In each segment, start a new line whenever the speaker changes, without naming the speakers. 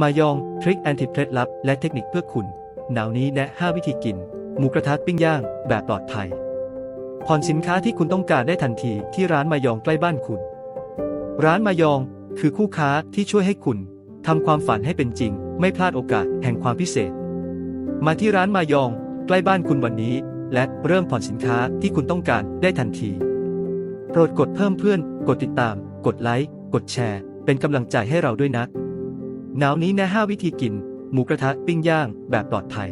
มายอง ทริคแอนติเคล็ดลับ และเทคนิคเพื่อคุณ หนาวนี้แนะ 5 วิธีกิน หมูกระทะปิ้งย่าง แบบปลอดภัย ผ่อนสินค้าที่คุณต้องการได้ทันทีที่ร้านมายองใกล้บ้านคุณ ร้านมายองคือคู่ค้าที่ช่วยให้คุณทำความฝันให้เป็นจริง ไม่พลาดโอกาสแห่งความพิเศษ มาที่ร้านมายอง ใกล้บ้านคุณวันนี้ และเริ่มผ่อนสินค้าที่คุณต้องการได้ทันที โปรดกดเพิ่มเพื่อน กดติดตาม กดไลค์ กดแชร์ เป็นกำลังใจให้เราด้วยนะ หนาวนี้แนะ5วิธีกิน หมูกระทะปิ้งย่างแบบปลอดภัย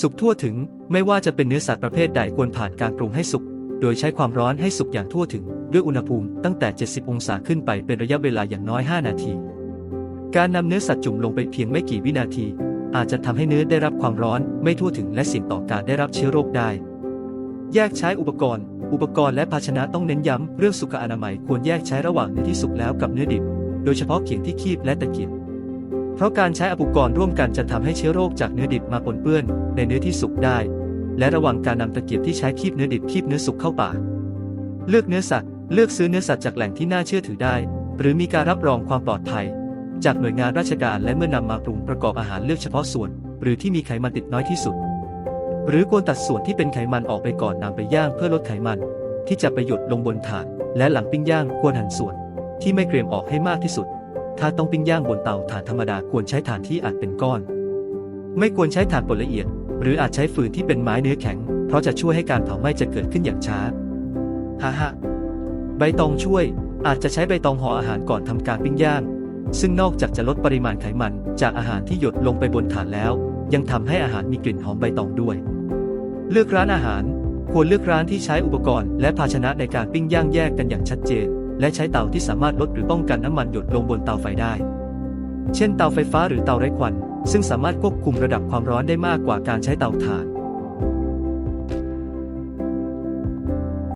สุกทั่วถึงไม่ว่าจะเป็นเนื้อสัตว์ประเภทใดควรผ่านการปรุงให้สุก โดยใช้ความร้อนให้สุกอย่างทั่วถึง ด้วยอุณหภูมิตั้งแต่ 70 องศาขึ้นไปเป็นระยะเวลาอย่างน้อย 5 นาที การนำเนื้อสัตว์จุ่มลงไปเพียงไม่กี่วินาที อาจจะทำให้เนื้อได้รับความร้อนไม่ทั่วถึงและเสี่ยงต่อการได้รับเชื้อโรคได้ แยกใช้อุปกรณ์ อุปกรณ์และภาชนะต้องเน้นย้ำเรื่องสุขอนามัยควรแยกใช้ระหว่างเนื้อที่สุกแล้วกับเนื้อดิบ โดยเฉพาะเขียงที่คีบและตะเกียบ เพราะการใช้อุปกรณ์ร่วมกันจะทำให้เชื้อโรคจากเนื้อดิบมาปนเปื้อน ในเนื้อที่สุกได้ และระวังการนำตะเกียบที่ใช้คีบเนื้อดิบคีบเนื้อสุกเข้าปากเลือกเนื้อสัตว์เลือกซื้อเนื้อสัตว์จากแหล่งที่น่าเชื่อถือได้ หรือมีการรับรองความปลอดภัย จากหน่วยงานราชการและเมื่อนำมาปรุงประกอบอาหารเลือกเฉพาะส่วน หรือที่มีไขมันติดน้อยที่สุด หรือควรตัดส่วนที่เป็นไขมันออกไปก่อนนำไปย่างเพื่อลดไขมัน ที่จะไปหยดลงบนถานและหลังปิ้งย่างควรหั่นส่วน ที่ไม่เกรียมออกให้มากที่สุด ถ้าต้องปิ้งย่างบนเตาถ่านธรรมดาควรใช้ถ่านที่อัดเป็นก้อน ไม่ควรใช้ถ่านปนละเอียด หรืออาจใช้ฟืนที่เป็นไม้เนื้อแข็ง เพราะจะช่วยให้การเผาไหม้จะเกิดขึ้นอย่างช้าฮ่าฮ่าใบตองช่วย อาจจะใช้ใบตองห่ออาหารก่อนทำการปิ้งย่าง ซึ่งนอกจากจะลดปริมาณไขมันจากอาหารที่หยดลงไปบนถ่านแล้ว ยังทำให้อาหารมีกลิ่นหอมใบตองด้วย เลือกร้านอาหาร ควรเลือกร้านที่ใช้อุปกรณ์และภาชนะในการปิ้งย่างแยกกันอย่างชัดเจน และใช้เตาที่สามารถลดหรือป้องกันน้ำมันหยดลงบนเตาไฟได้ เช่นเตาไฟฟ้าหรือเตาไร้ควัน ซึ่งสามารถควบคุมระดับความร้อนได้มากกว่าการใช้เตาถ่าน